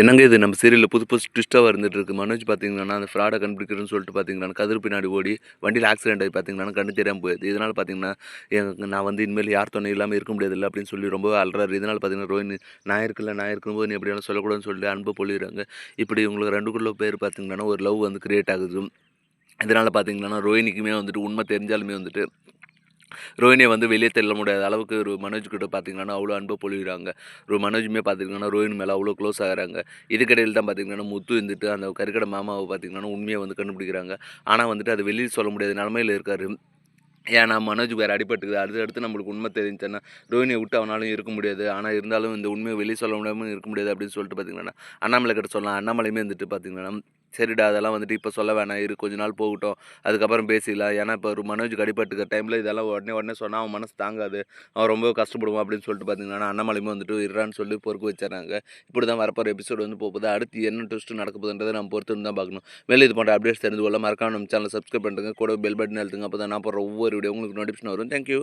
என்னங்க இது? நம்ம சீரியலில் புது புது ட்விஸ்ட்டாக வந்துட்டு இருக்கு மனோஜ் பார்த்தீங்கன்னா அந்த ஃப்ராடை கண்டுபிடிக்கிறேன்னு சொல்லிட்டு பார்த்தீங்கன்னா கதிர் பின்னாடி ஓடி வண்டியில் ஆக்சிடென்ட் ஆகி பார்த்தீங்கன்னா கண்டு தெரியாமல் போயிடுது இதனால் பார்த்தீங்கன்னா எனக்கு நான் வந்து இனிமேல் யார் துணை இல்லாமல் இருக்க முடியாதுல்ல அப்படின்னு சொல்லி ரொம்ப அல்றாரு. இதனால் பார்த்தீங்கன்னா ரோஹினி நான் இருக்கல நான் இருக்கும்போது நீ எப்படியான சொல்லக்கூடாதுன்னு சொல்லி அன்பு பொழிகிறாங்க இப்படி உங்களுக்கு ரெண்டுக்குள்ள பேர் பார்த்தீங்கன்னா ஒரு லவ் வந்து கிரியேட் ஆகுது. இதனால் பார்த்தீங்கன்னா ரோஹினிக்குமே வந்துட்டு உண்மை தெரிஞ்சாலுமே வந்துட்டு ரோஹினியை வந்து வெளியே தெல்ல முடியாத அளவுக்கு ஒரு மனோஜ் கிட்ட பார்த்தீங்கன்னா அவ்வளோ அன்பை பொழிகிறாங்க ஒரு மனோஜுமே பார்த்தீங்கன்னா ரோஹின் மேலே அவ்வளோ க்ளோஸ் ஆகிறாங்க. இதுக்கடையில் தான் பார்த்தீங்கன்னா முத்து இருந்துட்டு அந்த கருக்கடை மாமாவை பார்த்தீங்கன்னா உண்மையை வந்து கண்டுபிடிக்கிறாங்க. ஆனால் வந்துட்டு அது வெளியே சொல்ல முடியாத நிலமையில் இருக்கார். ஏன்னா மனோஜ் வேறு அடிபட்டுக்குது. அடுத்து அடுத்து நம்மளுக்கு உண்மை தெரிஞ்சுன்னா ரோஹினியை விட்டு அவனாலும் இருக்க முடியாது. ஆனால் இருந்தாலும் இந்த உண்மையை வெளியே சொல்ல முடியாமல் இருக்க முடியாது அப்படின்னு சொல்லிட்டு பார்த்தீங்கன்னா அண்ணாமலை கிட்ட சொல்லலாம். அண்ணாமலையுமே வந்துட்டு பார்த்தீங்கன்னா சரிடா அதெல்லாம் வந்துட்டு இப்போ சொல்ல வேணாம் இரு கொஞ்ச நாள் போகட்டும் அதுக்கப்புறம் பேசிக்கலாம் ஏன்னா இப்போ ஒரு மனோஜ் அடிபட்டுக்க டைமில் இதெல்லாம் உடனே உடனே சொன்னால் அவன் மனசு தாங்காது. அவன் ரொம்ப கஷ்டப்படுவான் அப்படின்னு சொல்லிட்டு பார்த்தீங்கன்னா அண்ணாமலையுமே வந்துட்டு இருறான்னு சொல்லி பொறுப்பு வச்சிடறாங்க. இப்படி தான் வரப்போகிற எபிசோடு வந்து போகுது. அடுத்து என்ன ட்விஸ்ட் நடக்க போகுதுன்றதை நம்ம பொறுத்து தான் பார்க்கணும். மேலே இது போன்ற அப்டேட்ஸ் தெரிந்து கொள்ள மறக்காம நம்ம சேனலை சப்ஸ்கிரைப் பண்ணுங்க. கூட பெல் பட்டன் அழுத்துங்க. அப்போ தான் நான் போகிற ஒவ்வொரு வீடியோ உங்களுக்கு நோட்டிஃபிகேஷன் வரும். தேங்க்யூ